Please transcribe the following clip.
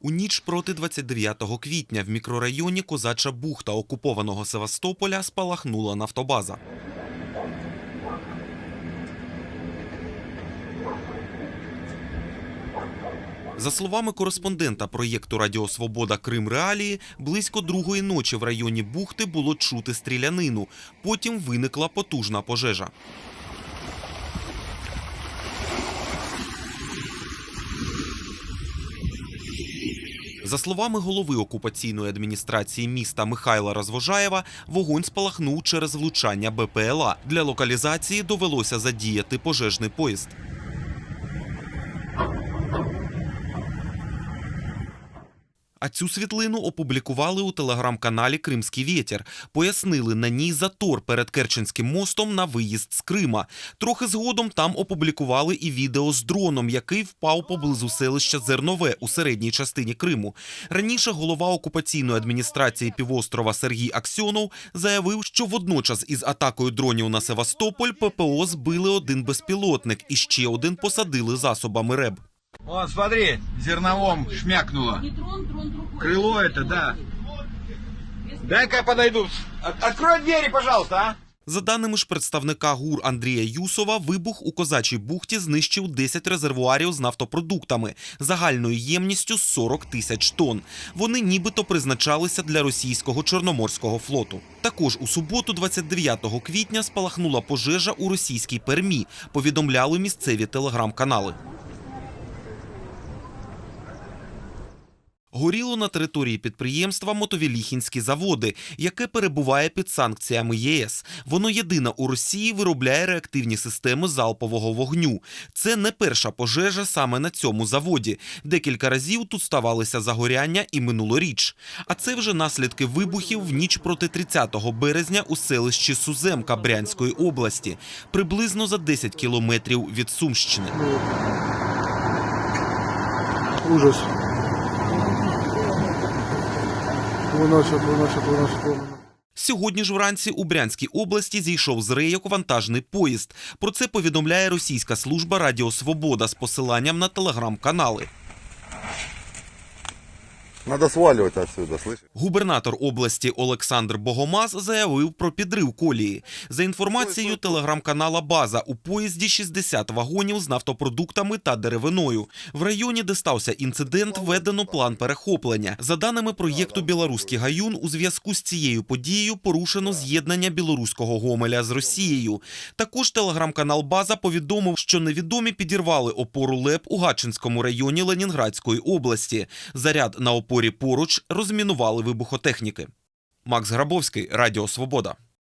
У ніч проти 29 квітня в мікрорайоні Козача бухта окупованого Севастополя спалахнула нафтобаза. За словами кореспондента проєкту Радіо Свобода Крим Реалії, близько другої ночі в районі бухти було чути стрілянину. Потім виникла потужна пожежа. За словами голови окупаційної адміністрації міста Михайла Розвожаєва, вогонь спалахнув через влучання БПЛА. Для локалізації довелося задіяти пожежний поїзд. А цю світлину опублікували у телеграм-каналі Кримський вітер. Пояснили на ній затор перед Керченським мостом на виїзд з Крима. Трохи згодом там опублікували і відео з дроном, який впав поблизу селища Зернове у середній частині Криму. Раніше голова окупаційної адміністрації півострова Сергій Аксьонов заявив, що водночас із атакою дронів на Севастополь ППО збили один безпілотник і ще один посадили засобами РЕБ. Вот, смотри, зерновом шмякнуло. Крыло это, да. Дай-ка подойду. От- открой двери, пожалуйста, а. За даними ж представника ГУР Андрія Юсова, вибух у козачій бухті знищив 10 резервуарів з нафтопродуктами загальною ємністю 40 тисяч тонн. Вони нібито призначалися для російського чорноморського флоту. Також у суботу, 29 квітня, спалахнула пожежа у російській пермі. Повідомляли місцеві телеграм-канали. Горіло на території підприємства Мотовіліхінські заводи, яке перебуває під санкціями ЄС. Воно єдине у Росії виробляє реактивні системи залпового вогню. Це не перша пожежа саме на цьому заводі. Декілька разів тут ставалися загоряння і минулоріч. А це вже наслідки вибухів в ніч проти 30 березня у селищі Суземка Брянської області, приблизно за 10 кілометрів від Сумщини. Ужас. Виносять, виносять, виносять, виносять. Сьогодні ж вранці у Брянській області зійшов з рейок вантажний поїзд. Про це повідомляє російська служба Радіо Свобода з посиланням на телеграм-канали. Надо сваливать отсюда, слышишь? Губернатор області Олександр Богомаз заявив про підрив колії. За інформацією телеграм-канала База у поїзді 60 вагонів з нафтопродуктами та деревиною. В районі, де стався інцидент, введено план перехоплення. За даними проєкту Білоруський гаюн, у зв'язку з цією подією порушено з'єднання білоруського Гомеля з Росією. Також телеграм-канал База повідомив, що невідомі підірвали опору ЛЕП у Гатчинському районі Ленінградської області. Заряд на опорі поруч розмінували вибухотехніки. Макс Грабовський, Радіо Свобода.